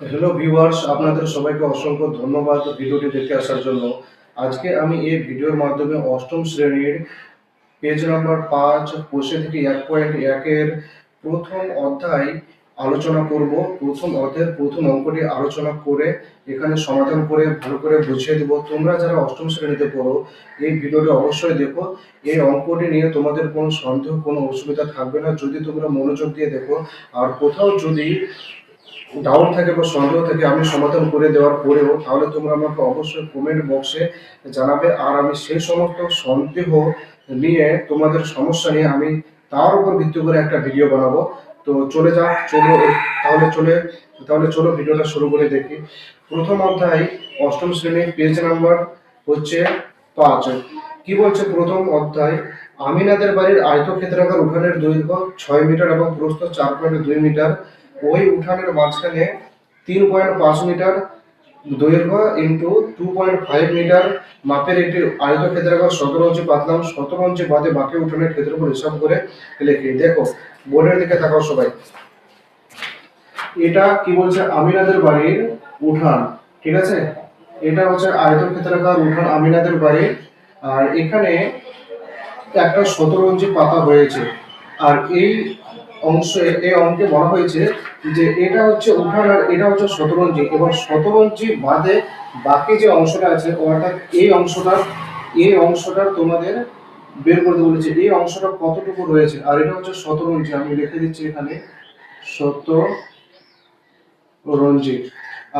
Hello viewers আপনাদের সবাইকে অসংখ্য ধন্যবাদ ভিডিওটি দেখতে আসার জন্য। আজকে আমি এই ভিডিওর মাধ্যমে অষ্টম শ্রেণির পেজ নাম্বার পাঁচ কোষে থেকে এক পয়েন্ট একের প্রথম অধ্যায় আলোচনা করব। প্রথম অধ্যায়ের প্রথম অঙ্কটি আলোচনা করে এখানে সমাধান করে, ভালো করে বুঝিয়ে দেবো। তোমরা যারা অষ্টম শ্রেণীতে পড়ো, এই ভিডিওটি অবশ্যই দেখো। এই অঙ্কটি নিয়ে তোমাদের কোনো সন্দেহ, কোনো অসুবিধা থাকবে না। যদি তোমরা মনোযোগ দিয়ে দেখো, আর কোথাও যদি ডাউট থাকে বা সন্দেহ থাকে, আমি সমাধান করে দেওয়ার পরেও, তাহলে তোমরা আমাকে অবশ্যই কমেন্ট বক্সে জানাবে। আর আমি সেই সমস্ত সন্দেহ নিয়ে, তোমাদের সমস্যা নিয়ে আমি তার উপর ভিত্তি করে একটা ভিডিও বানাবো। তো চলে যাক চলো, তাহলে চলে, তাহলে চলো ভিডিওটা শুরু করে দেখি। প্রথম অধ্যায়, অষ্টম শ্রেণির পেজ নাম্বার হচ্ছে পাঁচ। কি বলছে প্রথম অধ্যায়? আমিনাদের বাড়ির আয়তক্ষেত্রাকার উঠানের দৈর্ঘ্য ছয় মিটার এবং প্রস্থ চার পয়েন্ট দুই মিটার। ওই উঠানের মাঝখানে তিন পয়েন্ট পাঁচ মিটার দৈর্ঘ্য into two point five metre মাপের একটি আয়তক্ষেত্রাকার সতেরো ইঞ্চি পাতলাম সতেরো ইঞ্চি বাদে বাকি উঠানের ক্ষেত্রফল হিসাব করে লিখি। দেখো, বোর্ডের দিকে তাকাও সবাই। এটা কি বলছে? আমিনাদের বাড়ির উঠান, ঠিক আছে? এটা হচ্ছে আয়তক্ষেত্রাকার উঠান আমিনাদের বাড়ির আর এখানে একটা সতেরো ইঞ্চি পাতা হয়েছে। আর এই অংশে এই অঙ্কে বলা হয়েছে যে এটা হচ্ছে উঠান আর এটা হচ্ছে সতেরো ইঞ্চি এবং সতেরো ইঞ্চি বাদে বাকি যে অংশটা আছে, অর্থাৎ এই অংশটা এই অংশটার তোমাদের বের করতে বলেছে। এই অংশটা কতটুকু রয়েছে? আর এটা হচ্ছে সতেরো ইঞ্চি আমি লিখে দিচ্ছি এখানে সতেরো ইঞ্চি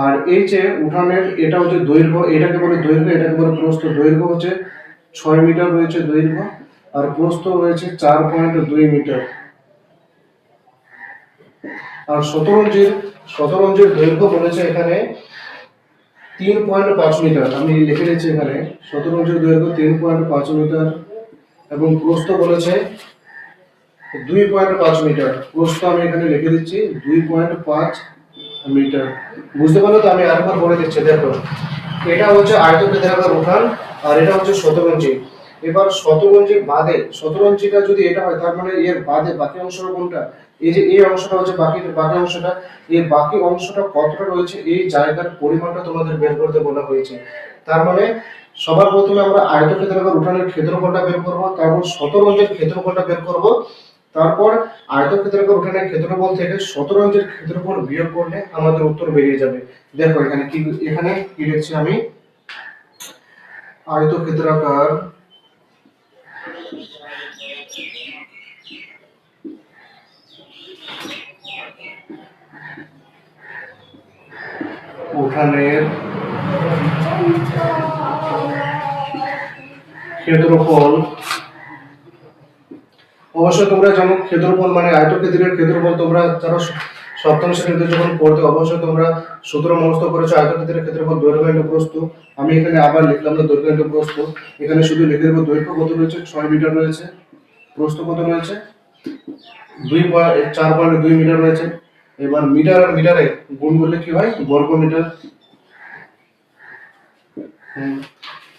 আর এই যে উঠানের, এটা হচ্ছে দৈর্ঘ্য, এটাকে বলে দৈর্ঘ্য, এটাকে বলে প্রস্থ। দৈর্ঘ্য হচ্ছে ছয় মিটার রয়েছে দৈর্ঘ্য, আর প্রস্থ রয়েছে চার পয়েন্ট দুই মিটার। আর শতরঞ্জির শতরঞ্জির দৈর্ঘ্য বলেছে এখানে তিন পয়েন্ট পাঁচ মিটার। আমি লিখে দিচ্ছি এখানে, শতরঞ্জির দৈর্ঘ্য তিন পয়েন্ট পাঁচ মিটার এবং প্রস্থ বলেছে দুই পয়েন্ট পাঁচ মিটার। প্রস্থ আমি এখানে লিখে দিচ্ছি দুই পয়েন্ট পাঁচ মিটার। বুঝতে পারল তো আমি আরেকবার বলে দিচ্ছি, দেখো। এটা হচ্ছে আয়তক্ষেত্রাকার উঠান আর এটা হচ্ছে শতরঞ্জি। এবার শতরঞ্জি বাদে, শতরঞ্জিটা যদি এটা হয়, তার মানে এর বাদে বাকি অংশটা কোনটা? এই যে এই অংশটা হচ্ছে বাকি বাকি অংশটা এই বাকি অংশটা কতটা রয়েছে? এই জায়গার পরিমাণটা তোমাদের বের করতে বলা হয়েছে। তার মানে সবার প্রথমে আমরা আয়তক্ষেত্রাকার উঠানের ক্ষেত্রফলটা বের করব, তারপর শতরঞ্জের ক্ষেত্রফলটা বের করব, তারপর আয়তক্ষেত্রাকার উঠানের ক্ষেত্রফল থেকে শতরঞ্জের ক্ষেত্রফল বিয়োগ করলে আমাদের উত্তর বেরিয়ে যাবে। দেখো এখানে কি এখানে কি লিখছি আমি? আয়তক্ষেত্রাকার উঠানের ক্ষেত্রফল অবশ্যই তোমরা জানো ক্ষেত্রফল মানে আয়তক্ষেত্রের ক্ষেত্রফল তোমরা যারা সপ্তম শ্রেণীতে যখন পড়তে অবশ্যই তোমরা সূত্র মুখস্থ করেছ, আয়তক্ষেত্রের ক্ষেত্রফল দৈর্ঘ্য ইন্টু আমি এখানে আবার লিখলাম না দৈর্ঘ্য ইন্টু এখানে শুধু লিখে দেবো দৈর্ঘ্য কত রয়েছে? ছয় মিটার রয়েছে। প্রস্থ কত রয়েছে? দুই চার পয়েন্ট দুই মিটার রয়েছে। এবার মিটার আর মিটারে গুণ করলে কি হয়? বর্গ মিটার।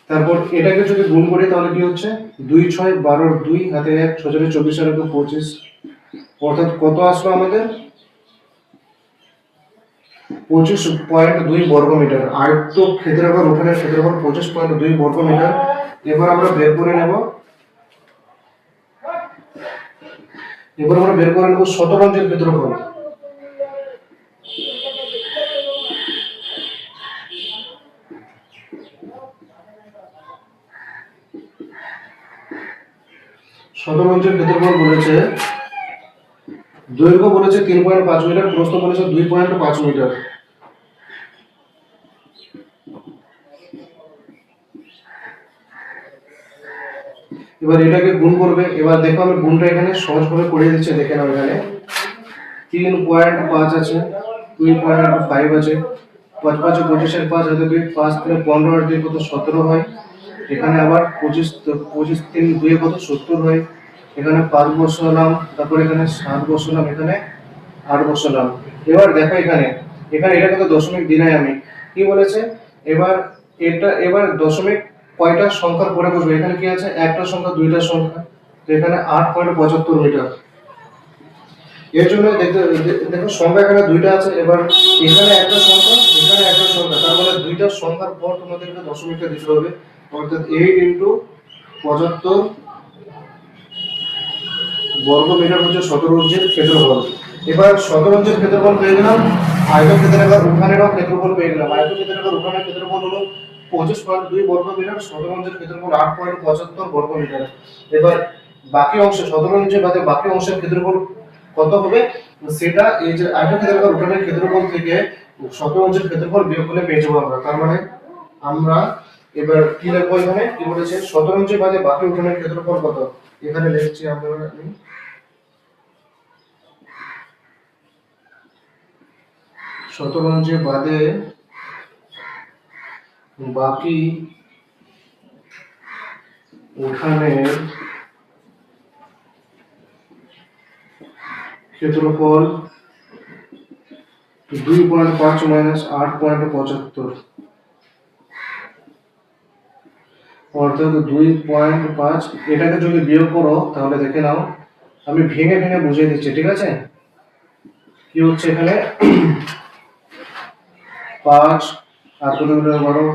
তারপর এটাকে যদি গুণ করি, তাহলে কি হচ্ছে? দুই ছয় বারোর দুই হাতে এক ছজনে চব্বিশ আর পঁচিশ। অর্থাৎ কত আসলো আমাদের? পঁচিশ পয়েন্ট দুই বর্গ মিটার। আয়ত্ত ক্ষেত্রফল উঠানের ক্ষেত্রফল পঁচিশ পয়েন্ট দুই বর্গ মিটার। এবার আমরা বের করে নেব। এবার আমরা বের করে নেব শতরঞ্জের ক্ষেত্রফল। শতরঞ্জের ক্ষেত্রফল বলেছে, দৈর্ঘ্য বলেছে তিন পয়েন্ট পাঁচ মিটার প্রস্থ বলেছে দুই পয়েন্ট পাঁচ মিটার এবার এটাকে গুণ করবে, এবার দেখো আমি গুণটা এখানে সহজভাবে করে দিচ্ছি, দেখে নাও এখানে। তিন পয়েন্ট পাঁচ আছে, দুই পয়েন্ট ফাইভ আছে। পাঁচ পাঁচ পঁচিশের পাঁচ হাতে দুই, পাঁচ তিনে পনেরো, আর দুই কত সতেরো হয়। এখানে আবার পঁচিশ পঁচিশ তিন, দুই কত সত্তর হয়। এখানে পাঁচ বছর বসালাম তারপর এখানে সাত বছর বসালাম এখানে আট বসালাম এবার দেখো এখানে এখানে এটা কিন্তু দশমিক দিনাই আমি। কি বলেছে? এবার এটা, এবার দশমিক কয়টা সংখ্যার পরে বসবে? এখানে কি আছে? একটা সংখ্যা, দুইটা সংখ্যা, তো এখানে আট পয়েন্ট পঁচাত্তর মিটার। এর জন্য দেখো সংখ্যা এখানে দুইটা আছে। এবার এখানে একটা সংখ্যা, এখানে একটা সংখ্যা। তার মানে দুইটা সংখ্যার পর তোমাদেরকে দশমিকটা দিতে হবে। অর্থাৎ এইট ইন্টু পঁচাত্তর বর্গ মিটার হচ্ছে শতরঞ্জের ক্ষেত্রফল। এবার শতরঞ্জের ক্ষেত্রফল পেয়ে গেলাম আয়তক্ষেত্রাকার উঠানেরও ক্ষেত্রফল পেয়ে গেলাম। আয়তক্ষেত্রাকার উঠানের ক্ষেত্রফল হলো পঁচিশ পয়েন্ট দুই বর্গ মিটার শতরঞ্জের ক্ষেত্রফল আট পয়েন্ট পঁচাত্তর বর্গ মিটার। এবার বাকি অংশ শতরঞ্জের বাদে বাকি অংশের ক্ষেত্রফল কত হবে? সেটা এই যে আয়তক্ষেত্রাকার উঠানের ক্ষেত্রফল থেকে শতরঞ্জের ক্ষেত্রফল বিয়োগ করলে পেয়ে যাব আমরা। তার মানে আমরা এবার কি লিখব এখানে? কি বলেছে? শতরঞ্জের বাদে বাকি উঠানের ক্ষেত্রফল কত? এখানে লিখছি আমরা শতরঞ্জে বাদে বাকি উঠানের ক্ষেত্রফল দুই পয়েন্ট পাঁচ মাইনাস আট পয়েন্ট পঁচাত্তর। অর্থাৎ দুই পয়েন্ট পাঁচ, এটাকে যদি বিয়োগ করো, তাহলে দেখে নাও, আমি ভেঙে ভেঙে বুঝিয়ে দিচ্ছি, ঠিক আছে? কি হচ্ছে এখানে? পাঁচ, আর কতগুলো বারো,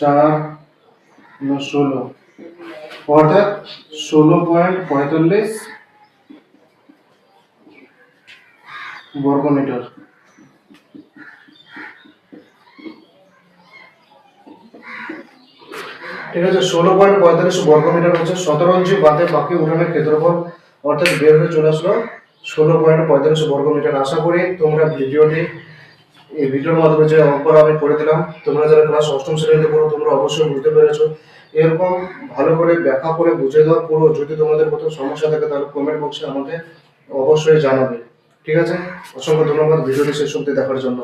চার ষোলো। অর্থাৎ ষোলো পয়েন্ট পঁয়তাল্লিশ বর্গ মিটার ঠিক আছে, ষোলো পয়েন্ট পঁয়তাল্লিশ বর্গ মিটার হচ্ছে সতেরো ইঞ্চি বাদে বাকি উঠানের ক্ষেত্রফল। অর্থাৎ বের হয়ে চলে আসলো ষোলো পয়েন্ট পঁয়তাল্লিশ বর্গ মিটার আশা করি তোমরা ভিডিওটি এই ভিডিওর মাধ্যমে যে অঙ্কটা আমি করে দিলাম, তোমরা যারা ক্লাস অষ্টম শ্রেণীতে পড়ো, তোমরা অবশ্যই বুঝতে পেরেছ। এরকম ভালো করে ব্যাখ্যা করে বুঝে দেওয়ার পরও যদি তোমাদের কোথাও সমস্যা থাকে, তাহলে কমেন্ট বক্সে আমাকে অবশ্যই জানাবে। ঠিক আছে? অসংখ্য ধন্যবাদ ভিডিওটি শেষ অব্দি দেখার জন্য।